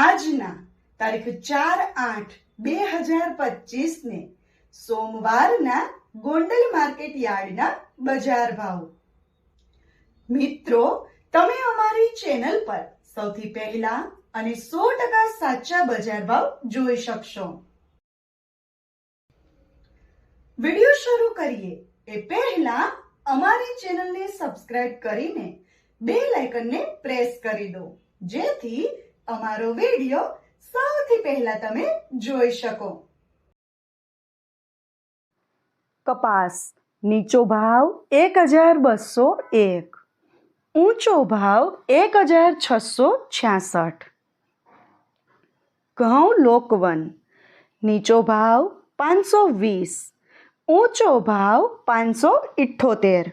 આજના તારીખ ચાર આઠ બે હજાર પચીસ ને સોમવારના ગોંડલ માર્કેટ યાર્ડના બજાર ભાવ. મિત્રો, તમે અમારી ચેનલ પર સૌથી પહેલા અને સો ટકા સાચા બજાર ભાવ જોઈ શકશો. વીડિયો શરૂ કરીએ એ પહેલા અમારી ચેનલને સબસ્ક્રાઇબ કરીને બે લાઇકનને પ્રેસ કરી દો. જેથી અમારો વીડિયો સૌથી પહેલા તમે જોઈ શકો. કપાસ, નીચો ભાવ એક હજાર બસો એક. ઊંચો ભાવ એક હજાર છસો છ્યાસઠ. ઘઉં લોકવન, નીચો ભાવ પાંચસો વીસ. ઊંચો ભાવ પાંચસો ઇઠ્ઠોતેર.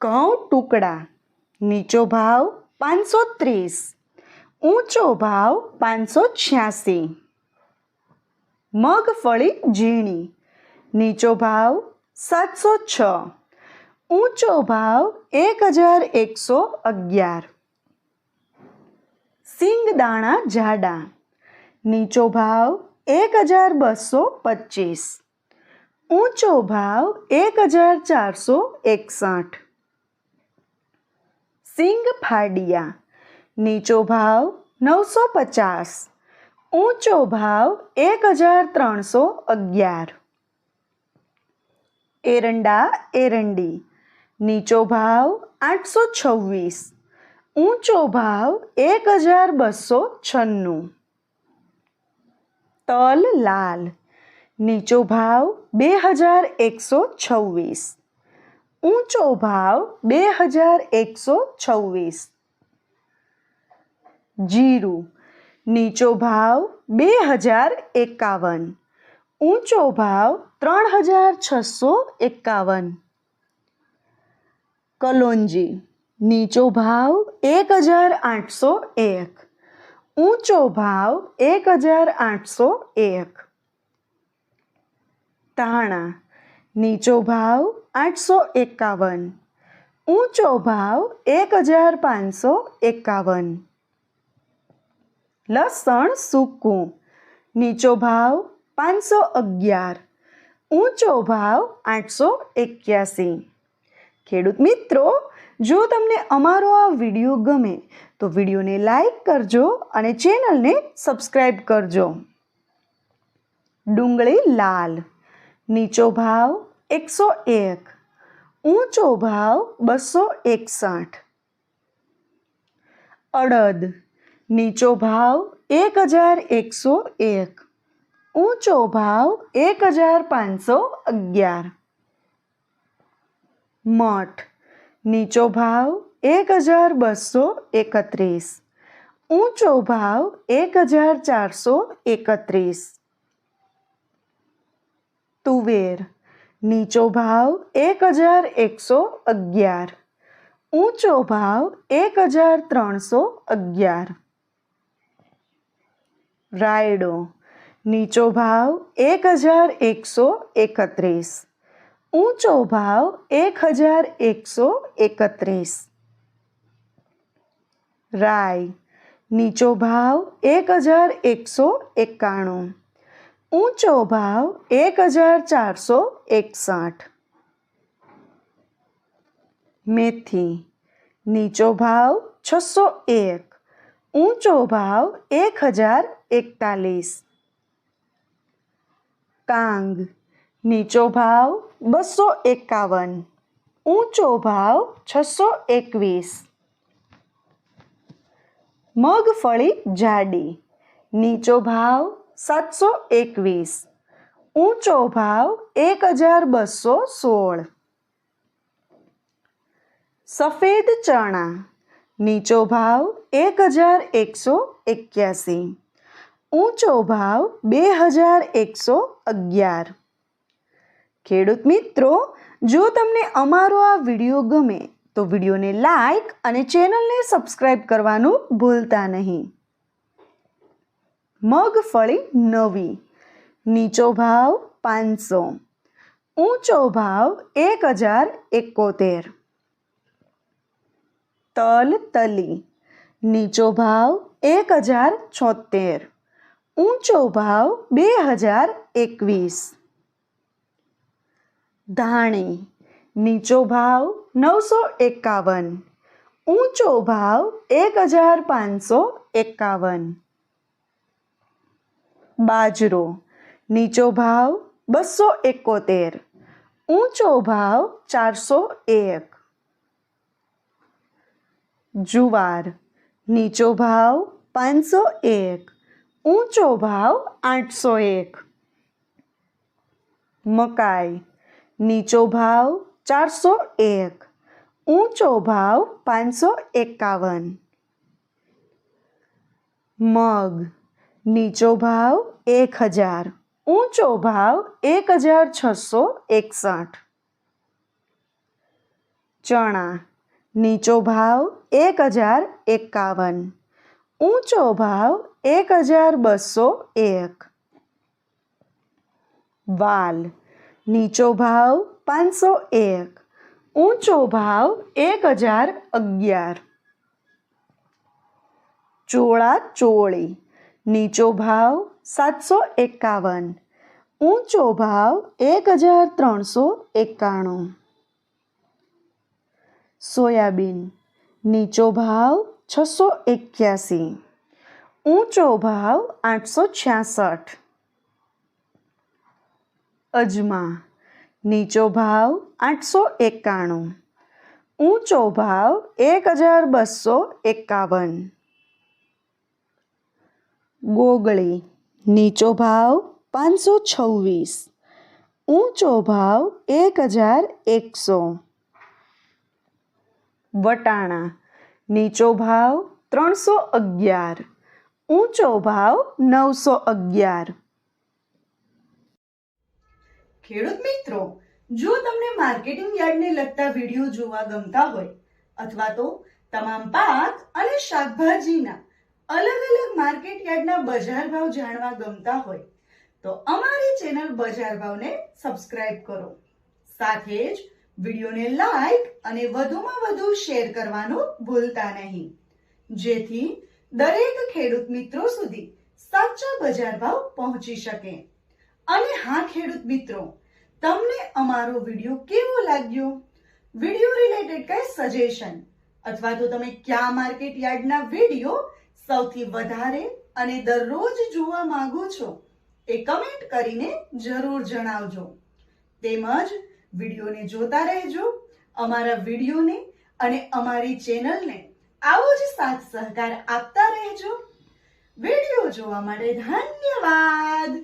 ઘઉં ટુકડા, નીચો ભાવ પાંચસો ત્રીસ. ઊંચો ભાવ પાંચસો છ્યાસી. મગફળી ઝીણી. નીચો ભાવ સાતસો છ. ઊંચો ભાવ એક હજાર એકસો અગિયાર. સિંગદાણા જાડા. નીચો ભાવ એક હજાર બસો પચીસ. ઊંચો ભાવ એક હજાર ચારસો એકસઠ. સિંગ ફાડિયા. નીચો ભાવ નવસો પચાસ ઊંચો ભાવ એક હજાર ત્રણસો અગિયાર. એરંડા, એરંડી. નીચો ભાવ આઠસો છવ્વીસ. ઊંચો ભાવ એક હજાર બસો છન્નું. તલ લાલ. નીચો ભાવ બે હજાર એકસો છવ્વીસ. ઊંચો ભાવ બે હજાર એકસો છવ્વીસ. જીરું, નીચો ભાવ બે હજાર એકાવન, ઊંચો ભાવ ત્રણ હજાર છસો એકાવન. કલોંજી, નીચો ભાવ એક હજાર આઠસો એક, ઊંચો ભાવ એક હજાર આઠસો એક. ધાણા, નીચો ભાવ આઠસો એકાવન, ઊંચો ભાવ એક હજાર પાંચસો એકાવન. લસણ સૂકું. નીચો ભાવ પાંચસો અગિયાર. ઊંચો ભાવ આઠસો એક્યાસી. ખેડૂત મિત્રો, જો તમને અમારો આ વીડિયો ગમે, તો વિડીયોને લાઈક કરજો અને ચેનલને સબસ્ક્રાઈબ કરજો. ડુંગળી લાલ. નીચો ભાવ એકસો એક. ઊંચો ભાવ બસો એકસઠ. અડદ. નીચો ભાવ એક હજાર એકસો એક. ઊંચો ભાવ એક હજાર પાંચસો અગિયાર. મઠ, નીચો ભાવ એક હજાર બસો એકત્રીસ. ઊંચો ભાવ એક હજાર ચારસો એકત્રીસ. તુવેર, નીચો ભાવ એક હજાર એકસો અગિયાર. ઊંચો ભાવ એક હજાર ત્રણસો અગિયાર. રાયડો. નીચો ભાવ એક હજાર એકસો એકત્રીસ. ઊંચો ભાવ એક હજાર એકસો એકત્રીસ. રાય. નીચો ભાવ એક હજાર એકસો એકાણું. ઊંચો ભાવ એક હજાર ચારસો એકસઠ. મેથી. નીચો ભાવ છસો એક. ઊંચો ભાવ એક હજાર એકતાલીસ. કાંગ. નીચો ભાવ બસો એકાવન. ઊંચો ભાવ છસો એકવીસ. મગફળી જાડી. નીચો ભાવ સાતસો એકવીસ. ઊંચો ભાવ એક હજાર બસો સોળ. સફેદ ચણા. નીચો ભાવ એક હજાર એકસો એક્યાસી. ઊંચો ભાવ બે હજાર એકસો અગિયાર. ખેડૂત મિત્રો, જો તમને અમારો આ વીડિયો ગમે, તો વિડીયોને લાઈક અને ચેનલને સબસ્ક્રાઈબ કરવાનું ભૂલતા નહીં. મગફળી નવી, નીચો ભાવ પાંચસો, ઊંચો ભાવ એક હજાર એકોતેર. તલ તલી, નીચો ભાવ એક હજાર છોતેર. ઊંચો ભાવ બે હજાર એકવીસ. ધાણી, નીચો ભાવ નવસો એકાવન. ઊંચો ભાવ એક હજાર પાંચસો એકાવન. બાજરો, નીચો ભાવ બસો એકોતેર. ઊંચો ભાવ ચારસો એક. જુવાર, નીચો ભાવ પાંચસો એક. ઊંચો ભાવ આઠસો એક. મકાઈ, નીચો ભાવ ચારસો એક. ઊંચો ભાવ પાંચસો એકાવન. મગ, નીચો ભાવ એક હજાર. ઊંચો ભાવ એક હજાર છસો એકસઠ. ચણા, નીચો ભાવ એક હજાર એકાવન. ઊંચો ભાવ એક હજાર બસો એક. વાલ, નીચો ભાવ પાંચસો એક. ઊંચો ભાવ એક હજાર અગિયાર ચોળા ચોળી, નીચો ભાવ સાતસો એકાવન. ઊંચો ભાવ એક હજાર ત્રણસો એકાણું. સોયાબીન, નીચો ભાવ છસો એક્યાસી. ઊંચો ભાવ આઠસો છ્યાસઠ. અજમા. નીચો ભાવ આઠસો એકાણું. ઊંચો ભાવ એક હજાર બસો એકાવન. ગોગળી. નીચો ભાવ પાંચસો છવ્વીસ. ઊંચો ભાવ એક હજાર એકસો. વટાણા. નીચો ભાવ ત્રણસો અગિયાર, ઊંચો ભાવ નવસો અગિયાર. ખેડૂત મિત્રો, જો તમને માર્કેટિંગ યાર્ડને લગતા વીડિયો જોવા ગમતા હોય અથવા તો તમામ પાક અને શાકભાજીના અલગ અલગ માર્કેટ યાર્ડના બજાર ભાવ જાણવા ગમતા હોય, તો અમારી ચેનલ બજાર ભાવને સબસ્ક્રાઇબ કરો. સાથે જ વિડીયોને લાઈક અને વધુમાં વધુ શેર કરવાનું ભૂલતા નહીં. જેથી દરેક ખેડૂત મિત્રો સુધી સાચા બજાર ભાવ પહોંચી શકે. અને હા, ખેડૂત મિત્રો, તમને અમારો વીડિયો કેવો લાગ્યો? વીડિયો રિલેટેડ કઈ સજેશન અથવા તો તમે કયા માર્કેટ યાર્ડના વીડિયો સૌથી વધારે અને દરરોજ જોવા માંગો છો એ કમેન્ટ કરીને જરૂર જણાવજો. તેમજ વિડીયોને જોતા રહેજો, અમારા વિડીયોને અને અમારી ચેનલને આવો જ સાથ સહકાર આપતા રહેજો. વીડિયો જોવા માટે ધન્યવાદ.